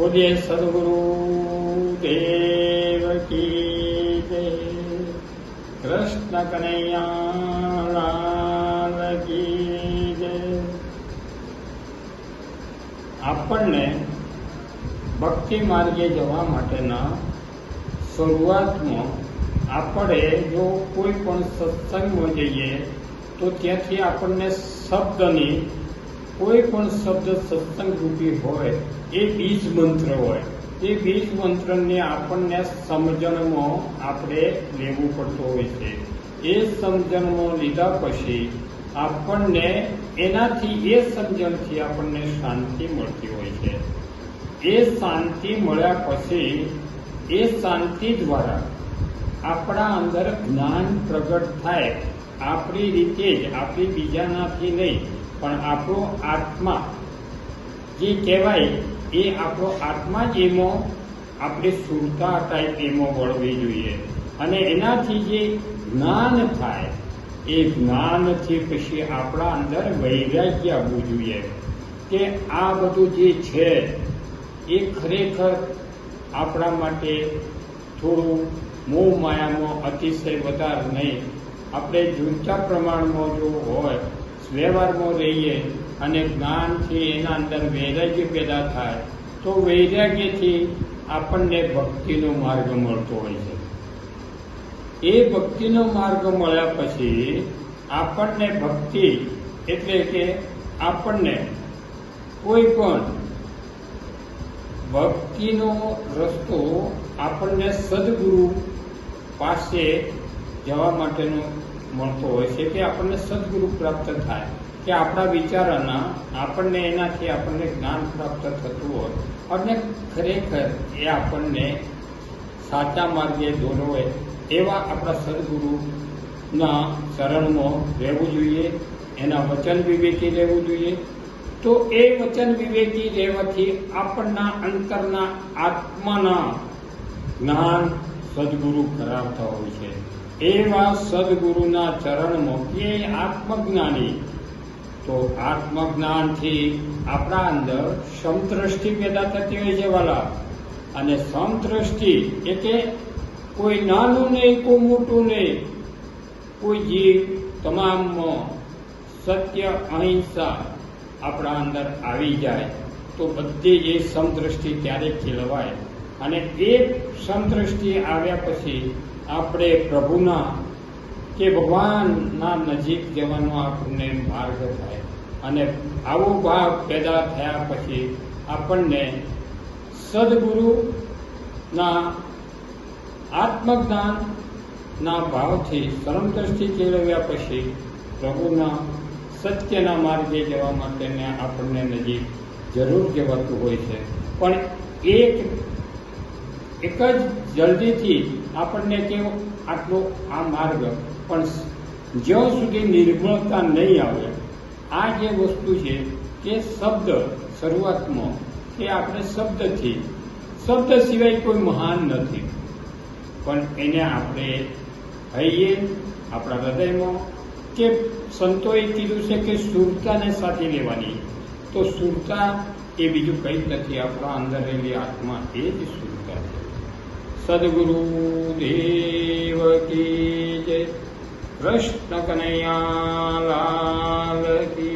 બોલીએ સદગુરુ દેવ કી જય. કૃષ્ણ કનૈયા લાલ કી જય. આપણને ભક્તિ માર્ગે જવા માટેના શરૂઆતમાં આપણે જો કોઈ પણ સત્સંગમાં જઈએ તો ત્યાંથી આપણને શબ્દની કોઈ પણ શબ્દ સત્સંગ રૂપી હોય, એ બીજ મંત્ર હોય, એ બીજ મંત્રને આપણને સમજણમાં આપણે લેવું પડતું હોય છે. એ સમજણમાં લીધા પછી આપણને એનાથી એ સમજણથી આપણને શાંતિ મળતી હોય છે. એ શાંતિ મળ્યા પછી, એ શાંતિ દ્વારા આપણા અંદર જ્ઞાન પ્રગટ થાય. આપણી રીતે જ, આપણી બીજાનાથી નહીં. પણ આપણો આત્મા જે કહેવાય, એ આપણો આત્મા જ એમાં, આપણે સુરતા ટાઈપ એમાં વળવી જોઈએ. અને એનાથી જે જ્ઞાન થાય, એ જ્ઞાનથી પછી આપણા અંદર વૈરાગ્ય આવવું જોઈએ. કે આ બધું જે છે, એ ખરેખર આપણા માટે થોડું મોહ માયામાં અતિશય વધારે નહીં. આપણે જૂનતા પ્રમાણમાં જો હોય વ્યવહારમાં રહીએ અને જ્ઞાનથી એના અંદર વૈરાગ્ય પેદા થાય, તો વૈરાગ્યથી આપણને ભક્તિનો માર્ગ મળતો હોય છે. એ ભક્તિનો માર્ગ મળ્યા પછી આપણને ભક્તિ એટલે કે આપણને કોઈ પણ ભક્તિનો રસ્તો આપણને સદગુરુ પાસે જવા માટેનો મળતો હોય છે કે આપણને સદગુરુ પ્રાપ્ત થાય, કે આપણા વિચારોના આપણને એનાથી આપણને જ્ઞાન પ્રાપ્ત થતું હોય. અને ખરેખર એ આપણને સાચા માર્ગે દોરવે એવા આપણા સદગુરુના ચરણમાં રહેવું જોઈએ, એના વચન વિવેકી રહેવું જોઈએ. તો એ વચન વિવેકી રહેવાથી આપણના અંતરના આત્માના જ્ઞાન સદગુરુ કરાવતા હોય છે. એવા સદગુરુના ચરણમાં કે આત્મજ્ઞાની. તો આત્મજ્ઞાનથી આપણા અંદર સમદ્રષ્ટિ પેદા થતી હોય છે વાલા. અને સમદ્રષ્ટિ એટલે કોઈ નાનું નહીં, કોઈ મોટું નહીં. કોઈ જીવ તમામમાં સત્ય, અહિંસા આપણા અંદર આવી જાય તો બધી જ એ સમદ્રષ્ટિ ત્યારે ખીલવાય અને એ સમદ્રષ્ટિ આવ્યા પછી આપણે પ્રભુના કે ભગવાનના નજીક જવાનો આપણને માર્ગ થાય. અને આવો ભાવ પેદા થયા પછી આપણને સદગુરુના આત્મજ્ઞાનના ભાવથી સરમદ્રષ્ટિ કેળવ્યા પછી પ્રભુના સત્યના માર્ગે જવા માટેને આપણને નજીક જરૂર જવાતું હોય છે. પણ એક એક જ જલ્દીથી આપણને કેવો? આટલો આ માર્ગ. પણ જ્યાં સુધી નિર્મળતા નહીં આવે, આ જે વસ્તુ છે કે શબ્દ શરૂઆતમાં કે આપણે શબ્દથી, શબ્દ સિવાય કોઈ મહાન નથી. પણ એને આપણે હૈયે આપણા હૃદયમાં કે સંતોએ કીધું છે કે સુરતાને સાથે લેવાની તો સુરતા એ બીજું કંઈ નથી. આપણા અંદર રહેલી આત્મા એ જ સુરતા છે. સદગુરુ દેવ કી જય કૃષ્ણ કનૈયા લાલ કી